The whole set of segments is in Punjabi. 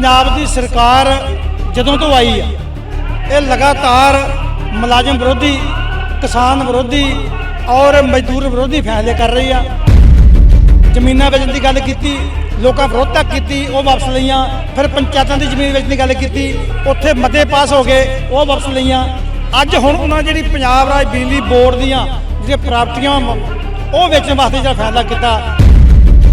ਪੰਜਾਬ ਦੀ ਸਰਕਾਰ ਜਦੋਂ ਤੋਂ ਆਈ ਆ ਇਹ ਲਗਾਤਾਰ ਮੁਲਾਜ਼ਮ ਵਿਰੋਧੀ ਕਿਸਾਨ ਵਿਰੋਧੀ ਔਰ ਮਜ਼ਦੂਰ ਵਿਰੋਧੀ ਫੈਸਲੇ ਕਰ ਰਹੀ ਆ। ਜ਼ਮੀਨਾਂ ਵੇਚਣ ਦੀ ਗੱਲ ਕੀਤੀ ਲੋਕਾਂ ਵਿਰੋਧ ਤੱਕ ਕੀਤੀ ਉਹ ਵਾਪਸ ਲਈਆਂ। ਫਿਰ ਪੰਚਾਇਤਾਂ ਦੀ ਜ਼ਮੀਨ ਵੇਚਣ ਦੀ ਗੱਲ ਕੀਤੀ ਉੱਥੇ ਮਤੇ ਪਾਸ ਹੋ ਗਏ ਉਹ ਵਾਪਸ ਲਈਆਂ। ਅੱਜ ਹੁਣ ਉਹਨਾਂ ਜਿਹੜੀ ਪੰਜਾਬ ਰਾਜ ਬਿਜਲੀ ਬੋਰਡ ਦੀਆਂ ਜਿਹੜੀਆਂ ਪ੍ਰਾਪਤੀਆਂ ਵਾ, ਉਹ ਵੇਚਣ ਵਾਸਤੇ ਜਿਹੜਾ ਫੈਸਲਾ ਕੀਤਾ।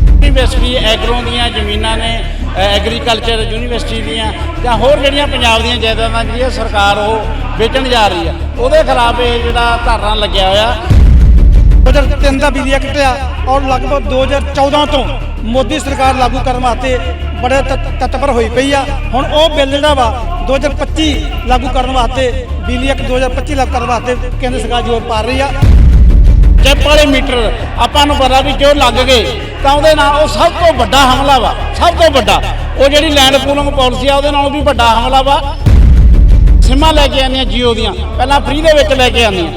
ਯੂਨੀਵਰਸਿਟੀ ਐਗਰੋ ਦੀਆਂ ਜ਼ਮੀਨਾਂ ਨੇ ਐਗਰੀਕਲਚਰ ਯੂਨੀਵਰਸਿਟੀ ਦੀਆਂ ਜਾਂ ਹੋਰ ਜਿਹੜੀਆਂ ਪੰਜਾਬ ਦੀਆਂ ਜਾਇਦਾਦਾਂ ਜਿਹੜੀਆਂ ਸਰਕਾਰ ਉਹ ਵੇਚਣ ਜਾ ਰਹੀ ਆ ਉਹਦੇ ਖਿਲਾਫ ਇਹ ਜਿਹੜਾ ਧਰਨਾ ਲੱਗਿਆ ਹੋਇਆ। 2003 ਦਾ ਬਿਜਲੀ ਐਕਟ ਆ ਔਰ ਲਗਭਗ 2014 ਤੋਂ ਮੋਦੀ ਸਰਕਾਰ ਲਾਗੂ ਕਰਨ ਵਾਸਤੇ ਬੜੇ ਤਤ- ਤਤਪਰ ਹੋਈ ਪਈ ਆ। ਹੁਣ ਉਹ ਬਿੱਲ ਜਿਹੜਾ ਵਾ 2025 ਲਾਗੂ ਕਰਨ ਵਾਸਤੇ ਬਿਜਲੀ ਐਕਟ 2025 ਲਾਗੂ ਕਰਨ ਵਾਸਤੇ ਕੇਂਦਰ ਸਰਕਾਰ ਜ਼ੋਰ ਪਾ ਰਹੀ ਆ। ਚਿੱਪ ਵਾਲੇ ਮੀਟਰ ਆਪਾਂ ਨੂੰ ਪਤਾ ਵੀ ਜੋ ਲੱਗ ਗਏ। ਤਾਂ ਉਹਦੇ ਨਾਲ ਉਹ ਸਭ ਤੋਂ ਵੱਡਾ ਹਮਲਾ ਵਾ, ਸਭ ਤੋਂ ਵੱਡਾ। ਉਹ ਜਿਹੜੀ ਲੈਂਡ ਪੂਲਿੰਗ ਪਾਲਿਸੀ ਆ, ਉਹਦੇ ਨਾਲੋਂ ਵੀ ਵੱਡਾ ਹਮਲਾ ਵਾ। ਸਿਮਾਂ ਲੈ ਕੇ ਆਉਂਦੀਆਂ ਜੀਓ ਦੀਆਂ, ਪਹਿਲਾਂ ਫ੍ਰੀ ਦੇ ਵਿੱਚ ਲੈ ਕੇ ਆਉਂਦੀਆਂ।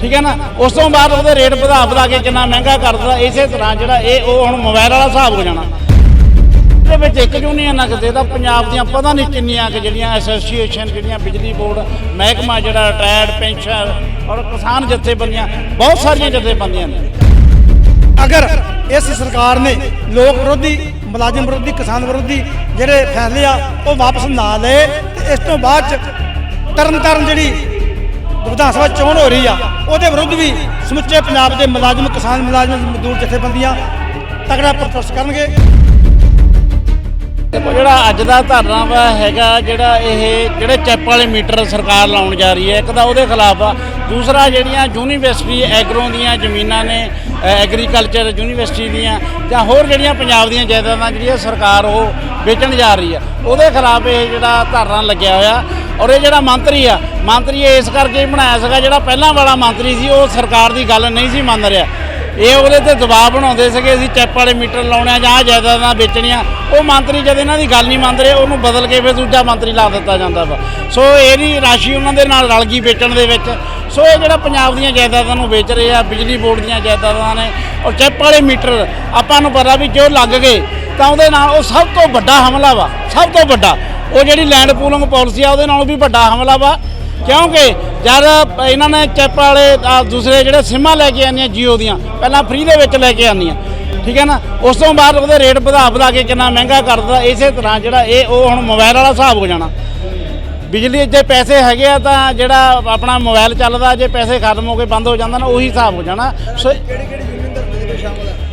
ਠੀਕ ਹੈ ਨਾ? ਉਸ ਤੋਂ ਬਾਅਦ ਉਹਦੇ ਰੇਟ ਵਧਾ ਵਧਾ ਕੇ ਕਿੰਨਾ ਮਹਿੰਗਾ ਕਰ ਦਿੱਤਾ, ਇਸੇ ਤਰ੍ਹਾਂ ਜਿਹੜਾ ਇਹ, ਉਹ ਹੁਣ ਮੋਬਾਈਲ ਵਾਲਾ ਹਿਸਾਬ ਹੋ ਜਾਣਾ। ਇਹਦੇ ਵਿੱਚ ਇੱਕ ਯੂਨੀਅਨ ਆ ਕਿਤੇ ਤਾਂ ਪੰਜਾਬ ਦੀਆਂ ਪਤਾ ਨਹੀਂ ਕਿੰਨੀਆਂ ਕਿ ਜਿਹੜੀਆਂ ਐਸੋਸੀਏਸ਼ਨ ਜਿਹੜੀਆਂ ਬਿਜਲੀ ਬੋਰਡ, ਮਹਿਕਮਾ ਜਿਹੜਾ ਰਿਟਾਇਰਡ ਪੈਨਸ਼ਨ ਔਰ ਕਿਸਾਨ ਜਥੇਬੰਦੀਆਂ, ਬਹੁਤ ਸਾਰੀਆਂ ਜਥੇਬੰਦੀਆਂ ਨੇ। ਅਗਰ ਇਸ ਸਰਕਾਰ ਨੇ ਲੋਕ ਵਿਰੋਧੀ, ਮੁਲਾਜ਼ਮ ਵਿਰੋਧੀ, ਕਿਸਾਨ ਵਿਰੋਧੀ ਜਿਹੜੇ ਫੈਸਲੇ ਆ, ਉਹ ਵਾਪਸ ਨਾ ਲਏ, ਤੇ ਇਸ ਤੋਂ ਬਾਅਦ ਚ ਤਰਨ ਤਾਰਨ ਜਿਹੜੀ ਵਿਧਾਨ ਸਭਾ ਚੋਣ ਹੋ ਰਹੀ ਆ, ਉਹਦੇ ਵਿਰੁੱਧ ਵੀ ਸਮੁੱਚੇ ਪੰਜਾਬ ਦੇ ਮੁਲਾਜ਼ਮ, ਕਿਸਾਨ ਮੁਲਾਜ਼ਮ, ਮਜ਼ਦੂਰ ਜਥੇਬੰਦੀਆਂ ਤਗੜਾ ਪ੍ਰੋਟੈਸਟ ਕਰਨਗੇ। ਜਿਹੜਾ ਅੱਜ ਦਾ ਧਰਨਾ ਵਾ ਹੈਗਾ, ਜਿਹੜਾ ਇਹ ਜਿਹੜੇ ਚੈਪ ਵਾਲੇ ਮੀਟਰ ਸਰਕਾਰ ਲਾਉਣ ਜਾ ਰਹੀ ਹੈ, ਇੱਕ ਤਾਂ ਉਹਦੇ ਖਿਲਾਫ ਆ। ਦੂਸਰਾ ਜਿਹੜੀਆਂ ਯੂਨੀਵਰਸਿਟੀ ਐਗਰੋ ਦੀਆਂ ਜ਼ਮੀਨਾਂ ਨੇ ਐਗਰੀਕਲਚਰ ਯੂਨੀਵਰਸਿਟੀ ਦੀਆਂ ਜਾਂ ਹੋਰ ਜਿਹੜੀਆਂ ਪੰਜਾਬ ਦੀਆਂ ਜਾਇਦਾਦਾਂ ਜਿਹੜੀਆਂ ਸਰਕਾਰ ਉਹ ਵੇਚਣ ਜਾ ਰਹੀ ਆ, ਉਹਦੇ ਖਿਲਾਫ ਇਹ ਜਿਹੜਾ ਧਰਨਾ ਲੱਗਿਆ ਹੋਇਆ ਔਰ ਇਹ ਜਿਹੜਾ ਮੰਤਰੀ ਆ, ਮੰਤਰੀ ਇਸ ਕਰਕੇ ਬਣਾਇਆ ਸੀਗਾ ਜਿਹੜਾ ਪਹਿਲਾਂ ਵਾਲਾ ਮੰਤਰੀ ਸੀ, ਉਹ ਸਰਕਾਰ ਦੀ ਗੱਲ ਨਹੀਂ ਸੀ ਮੰਨ ਰਿਹਾ। ਇਹ ਉਹਦੇ ਤੇ ਦਬਾਅ ਬਣਾਉਂਦੇ ਸੀਗੇ, ਅਸੀਂ ਚੈਪ ਵਾਲੇ ਮੀਟਰ ਲਾਉਣੇ ਆ ਜਾਂ ਜਾਇਦਾਦਾਂ ਵੇਚਣੀਆਂ। ਉਹ ਮੰਤਰੀ ਜਦ ਇਹਨਾਂ ਦੀ ਗੱਲ ਨਹੀਂ ਮੰਨ ਰਹੇ, ਉਹਨੂੰ ਬਦਲ ਕੇ ਫਿਰ ਦੂਜਾ ਮੰਤਰੀ ਲਾ ਦਿੱਤਾ ਜਾਂਦਾ ਵਾ। ਸੋ ਇਹਦੀ ਰਾਸ਼ੀ ਉਹਨਾਂ ਦੇ ਨਾਲ ਰਲ ਗਈ ਵੇਚਣ ਦੇ ਵਿੱਚ। ਸੋ ਇਹ ਜਿਹੜਾ ਪੰਜਾਬ ਦੀਆਂ ਜਾਇਦਾਦਾਂ ਨੂੰ ਵੇਚ ਰਹੇ ਆ, ਬਿਜਲੀ ਬੋਰਡ ਦੀਆਂ ਜਾਇਦਾਦਾਂ ਨੇ ਔਰ ਚੈਪ ਵਾਲੇ ਮੀਟਰ, ਆਪਾਂ ਨੂੰ ਪਤਾ ਵੀ ਜੋ ਲੱਗ ਗਏ, ਤਾਂ ਉਹਦੇ ਨਾਲ ਉਹ ਸਭ ਤੋਂ ਵੱਡਾ ਹਮਲਾ ਵਾ, ਸਭ ਤੋਂ ਵੱਡਾ। ਉਹ ਜਿਹੜੀ ਲੈਂਡ ਪੂਲਿੰਗ ਪਾਲਿਸੀ ਆ, ਉਹਦੇ ਨਾਲੋਂ ਵੀ ਵੱਡਾ ਹਮਲਾ ਵਾ। ਕਿਉਂਕਿ ਜਦ ਇਹਨਾਂ ਨੇ ਚੈਪ ਵਾਲੇ ਦੂਸਰੇ ਜਿਹੜੇ ਸਿਮਾਂ ਲੈ ਕੇ ਆਉਂਦੀਆਂ ਜੀਓ ਦੀਆਂ, ਪਹਿਲਾਂ ਫ੍ਰੀ ਦੇ ਵਿੱਚ ਲੈ ਕੇ ਆਉਂਦੀਆਂ, ਠੀਕ ਹੈ ਨਾ? ਉਸ ਤੋਂ ਬਾਅਦ ਉਹਦੇ ਰੇਟ ਵਧਾ ਵਧਾ ਕੇ ਕਿੰਨਾ ਮਹਿੰਗਾ ਕਰ ਦਿੱਤਾ, ਇਸੇ ਤਰ੍ਹਾਂ ਜਿਹੜਾ ਇਹ, ਉਹ ਹੁਣ ਮੋਬਾਈਲ ਵਾਲਾ ਹਿਸਾਬ ਹੋ ਜਾਣਾ। ਬਿਜਲੀ ਜੇ ਪੈਸੇ ਹੈਗੇ ਆ ਤਾਂ ਜਿਹੜਾ ਆਪਣਾ ਮੋਬਾਈਲ ਚੱਲਦਾ, ਜੇ ਪੈਸੇ ਖਤਮ ਹੋ ਕੇ ਬੰਦ ਹੋ ਜਾਂਦਾ ਨਾ, ਉਹੀ ਹਿਸਾਬ ਹੋ ਜਾਣਾ। ਸੋ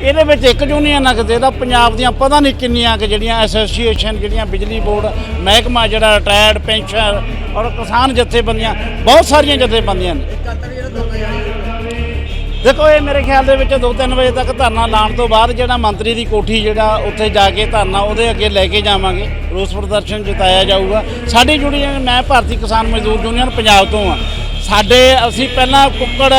ਇਹਦੇ ਵਿੱਚ ਇੱਕ ਯੂਨੀਅਨ ਆ ਕਿਤੇ ਤਾਂ ਪੰਜਾਬ ਦੀਆਂ ਪਤਾ ਨਹੀਂ ਕਿੰਨੀਆਂ ਕਿ ਜਿਹੜੀਆਂ ਐਸੋਸੀਏਸ਼ਨ ਜਿਹੜੀਆਂ ਬਿਜਲੀ ਬੋਰਡ, ਮਹਿਕਮਾ ਜਿਹੜਾ ਰਿਟਾਇਰਡ ਪੈਨਸ਼ਨ ਔਰ ਕਿਸਾਨ ਜਥੇਬੰਦੀਆਂ, ਬਹੁਤ ਸਾਰੀਆਂ ਜਥੇਬੰਦੀਆਂ ਨੇ। ਦੇਖੋ, ਇਹ ਮੇਰੇ ਖਿਆਲ ਦੇ ਵਿੱਚ 2-3 ਵਜੇ ਤੱਕ ਧਰਨਾ ਲਾਉਣ ਤੋਂ ਬਾਅਦ ਜਿਹੜਾ ਮੰਤਰੀ ਦੀ ਕੋਠੀ ਜਿਹੜਾ ਉੱਥੇ ਜਾ ਕੇ ਧਰਨਾ, ਉਹਦੇ ਅੱਗੇ ਲੈ ਕੇ ਜਾਵਾਂਗੇ। ਰੋਸ ਪ੍ਰਦਰਸ਼ਨ ਜਤਾਇਆ ਜਾਊਗਾ। ਸਾਡੀ ਯੂਨੀਅਨ ਮੈਂ ਭਾਰਤੀ ਕਿਸਾਨ ਮਜ਼ਦੂਰ ਯੂਨੀਅਨ ਪੰਜਾਬ ਤੋਂ ਆ ਸਾਡੇ, ਅਸੀਂ ਪਹਿਲਾਂ ਕੁੱਕੜ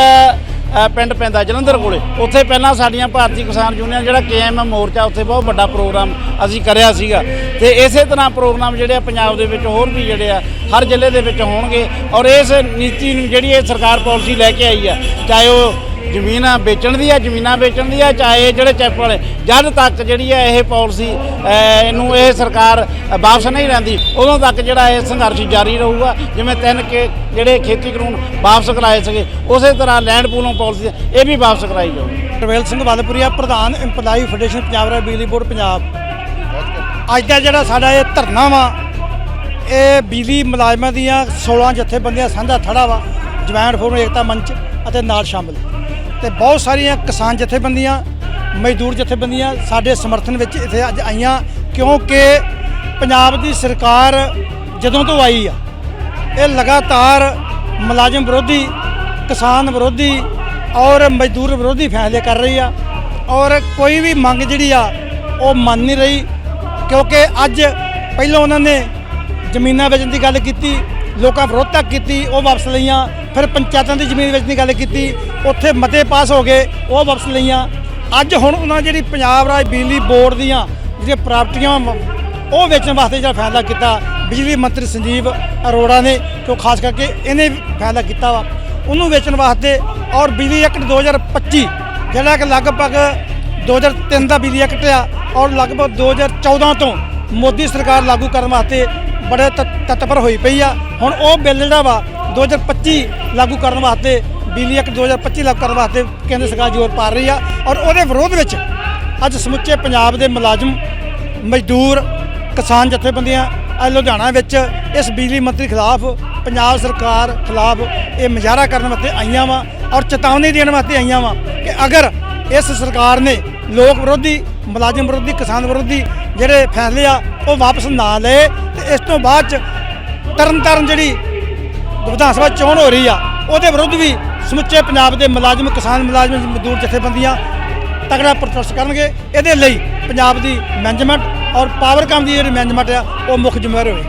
ਪਿੰਡ ਪੈਂਦਾ ਜਲੰਧਰ ਕੋਲੇ। ਉੱਥੇ ਪਹਿਲਾਂ ਸਾਡੀਆਂ ਭਾਰਤੀ ਕਿਸਾਨ ਯੂਨੀਅਨ, ਜਿਹੜਾ ਕੇਐਮ ਮੋਰਚਾ, ਉੱਥੇ ਬਹੁਤ ਵੱਡਾ ਪ੍ਰੋਗਰਾਮ ਅਸੀਂ ਕਰਿਆ ਸੀਗਾ। ਤੇ ਇਸੇ ਤਰ੍ਹਾਂ ਪ੍ਰੋਗਰਾਮ ਜਿਹੜੇ ਆ ਪੰਜਾਬ ਦੇ ਵਿੱਚ ਹੋਰ ਵੀ ਜਿਹੜੇ ਆ, ਹਰ ਜ਼ਿਲ੍ਹੇ ਦੇ ਵਿੱਚ ਹੋਣਗੇ ਔਰ ਇਸ ਨੀਤੀ ਨੂੰ ਜਿਹੜੀ ਇਹ ਸਰਕਾਰ ਪਾਲਿਸੀ ਲੈ ਕੇ ਆਈ ਆ, ਚਾਹੇ ਉਹ ਜ਼ਮੀਨਾਂ ਵੇਚਣ ਦੀ ਆ, ਜ਼ਮੀਨਾਂ ਵੇਚਣ ਦੀ ਆ, ਚਾਹੇ ਜਿਹੜੇ ਚੈਪ ਵਾਲੇ, ਜਦ ਤੱਕ ਜਿਹੜੀ ਆ ਇਹ ਪਾਲਿਸੀ ਇਹਨੂੰ ਇਹ ਸਰਕਾਰ ਵਾਪਸ ਨਹੀਂ ਲੈਂਦੀ, ਉਦੋਂ ਤੱਕ ਜਿਹੜਾ ਇਹ ਸੰਘਰਸ਼ ਜਾਰੀ ਰਹੂਗਾ, ਜਿਵੇਂ ਤਿੰਨ ਕੇ ਜਿਹੜੇ ਖੇਤੀ ਕਾਨੂੰਨ ਵਾਪਸ ਕਰਾਏ ਸੀਗੇ, ਉਸੇ ਤਰ੍ਹਾਂ ਲੈਂਡ ਪੂਲਿੰਗ ਪਾਲਿਸੀ ਇਹ ਵੀ ਵਾਪਸ ਕਰਾਈ ਜਾਊਗੀ। ਰਵੇਲ ਸਿੰਘ ਵਾਲਪੁਰੀਆ, ਪ੍ਰਧਾਨ ਇੰਪਲਾਈ ਫੈਡਰੇਸ਼ਨ ਪੰਜਾਬ ਰਾਜ ਬਿਜਲੀ ਬੋਰਡ, ਪੰਜਾਬ। ਅੱਜ ਦਾ ਜਿਹੜਾ ਸਾਡਾ ਇਹ ਧਰਨਾ ਵਾ, ਇਹ ਬਿਜਲੀ ਮੁਲਾਜ਼ਮਾਂ ਦੀਆਂ 16 ਜਥੇਬੰਦੀਆਂ ਸਾਂਝਾ ਥੜਾ ਵਾ ਜੁਆਇੰਟ ਫੋਰਮ, ਏਕਤਾ ਮੰਚ ਅਤੇ ਨਾਲ ਸ਼ਾਮਲ। ਤੇ ਬਹੁਤ ਸਾਰੀਆਂ ਕਿਸਾਨ ਜਥੇਬੰਦੀਆਂ, ਮਜ਼ਦੂਰ ਜਥੇਬੰਦੀਆਂ ਸਾਡੇ ਸਮਰਥਨ ਵਿੱਚ ਇੱਥੇ ਅੱਜ ਆਈਆਂ, ਕਿਉਂਕਿ ਪੰਜਾਬ ਦੀ ਸਰਕਾਰ ਜਦੋਂ ਤੋਂ ਆਈ ਆ, ਇਹ ਲਗਾਤਾਰ ਮੁਲਾਜ਼ਮ ਵਿਰੋਧੀ, ਕਿਸਾਨ ਵਿਰੋਧੀ ਔਰ ਮਜ਼ਦੂਰ ਵਿਰੋਧੀ ਫੈਸਲੇ ਕਰ ਰਹੀ ਆ ਔਰ ਕੋਈ ਵੀ ਮੰਗ ਜਿਹੜੀ ਆ, ਉਹ ਮੰਨ ਨਹੀਂ ਰਹੀ। ਕਿਉਂਕਿ ਅੱਜ ਪਹਿਲਾਂ ਉਹਨਾਂ ਨੇ ਜ਼ਮੀਨਾਂ ਵੇਚਣ ਦੀ ਗੱਲ ਕੀਤੀ ਲੋਕਾਂ ਵਿਰੋਧ ਤੱਕ ਕੀਤੀ ਉਹ ਵਾਪਸ ਲਈਆਂ ਫਿਰ ਪੰਚਾਇਤਾਂ ਦੀ ਜ਼ਮੀਨ ਵੇਚਣ ਦੀ ਗੱਲ ਕੀਤੀ ਉੱਥੇ ਮਤੇ ਪਾਸ ਹੋ ਗਏ ਉਹ ਵਾਪਸ ਲਈਆਂ। ਅੱਜ ਹੁਣ ਉਹਨਾਂ ਜਿਹੜੀ ਪੰਜਾਬ ਰਾਜ ਬਿਜਲੀ ਬੋਰਡ ਦੀਆਂ ਜਿਹੜੀਆਂ ਪ੍ਰਾਪਤੀਆਂ ਵਾ, ਉਹ ਵੇਚਣ ਵਾਸਤੇ ਜਿਹੜਾ ਫੈਸਲਾ ਕੀਤਾ ਬਿਜਲੀ ਮੰਤਰੀ ਸੰਜੀਵ ਅਰੋੜਾ ਨੇ ਜੋ ਖਾਸ ਕਰਕੇ ਇਹਨੇ ਫੈਸਲਾ ਕੀਤਾ ਵਾ। ਉਹਨੂੰ ਵੇਚਣ ਵਾਸਤੇ ਔਰ ਬਿਜਲੀ ਐਕਟ 2025 ਜਿਹੜਾ ਕਿ ਲਗਭਗ 2003 ਦਾ ਬਿਜਲੀ ਐਕਟ ਆ ਔਰ ਲਗਭਗ 2014 ਤੋਂ ਮੋਦੀ ਸਰਕਾਰ ਲਾਗੂ ਕਰਨ ਵਾਸਤੇ ਬੜੇ ਤਤ- ਤਤਪਰ ਹੋਈ ਪਈ ਆ। ਹੁਣ ਉਹ ਬਿੱਲ ਜਿਹੜਾ ਵਾ 2025 ਲਾਗੂ ਕਰਨ ਵਾਸਤੇ ਬਿਜਲੀ ਐਕਟ 2025 ਲਾਗੂ ਕਰਨ ਵਾਸਤੇ ਕੇਂਦਰ ਸਰਕਾਰ ਜ਼ੋਰ ਪਾ ਰਹੀ ਆ ਔਰ ਉਹਦੇ ਵਿਰੋਧ ਵਿੱਚ ਅੱਜ ਸਮੁੱਚੇ ਪੰਜਾਬ ਦੇ ਮੁਲਾਜ਼ਮ, ਮਜ਼ਦੂਰ, ਕਿਸਾਨ ਜਥੇਬੰਦੀਆਂ, ਅੱਜ ਲੁਧਿਆਣਾ ਵਿੱਚ ਇਸ ਬਿਜਲੀ ਮੰਤਰੀ ਖਿਲਾਫ, ਪੰਜਾਬ ਸਰਕਾਰ ਖਿਲਾਫ ਇਹ ਮੁਜ਼ਾਹਰਾ ਕਰਨ ਵਾਸਤੇ ਆਈਆਂ ਵਾ ਔਰ ਚੇਤਾਵਨੀ ਦੇਣ ਵਾਸਤੇ ਆਈਆਂ ਵਾ ਕਿ ਅਗਰ ਇਸ ਸਰਕਾਰ ਨੇ ਲੋਕ ਵਿਰੋਧੀ, ਮੁਲਾਜ਼ਮ ਵਿਰੋਧੀ, ਕਿਸਾਨ ਵਿਰੋਧੀ ਜਿਹੜੇ ਫੈਸਲੇ ਆ, ਉਹ ਵਾਪਸ ਨਾ ਲਏ ਤੇ ਇਸ ਤੋਂ ਬਾਅਦ ਚ ਤਰਨ ਤਾਰਨ ਜਿਹੜੀ ਵਿਧਾਨ ਸਭਾ ਚੋਣ ਹੋ ਰਹੀ ਆ, ਉਹਦੇ ਵਿਰੁੱਧ ਵੀ ਸਮੁੱਚੇ ਪੰਜਾਬ ਦੇ ਮੁਲਾਜ਼ਮ, ਕਿਸਾਨ ਮੁਲਾਜ਼ਮ, ਮਜ਼ਦੂਰ ਜਥੇਬੰਦੀਆਂ ਤਕੜਾ ਪ੍ਰੋਟੈਸਟ ਕਰਨਗੇ। ਇਹਦੇ ਲਈ ਪੰਜਾਬ ਦੀ ਮੈਨੇਜਮੈਂਟ ਔਰ ਪਾਵਰਕਾਮ ਦੀ ਜਿਹੜੀ ਮੈਨੇਜਮੈਂਟ ਆ, ਉਹ ਮੁੱਖ ਜ਼ਿੰਮੇਵਾਰ ਹੋਵੇ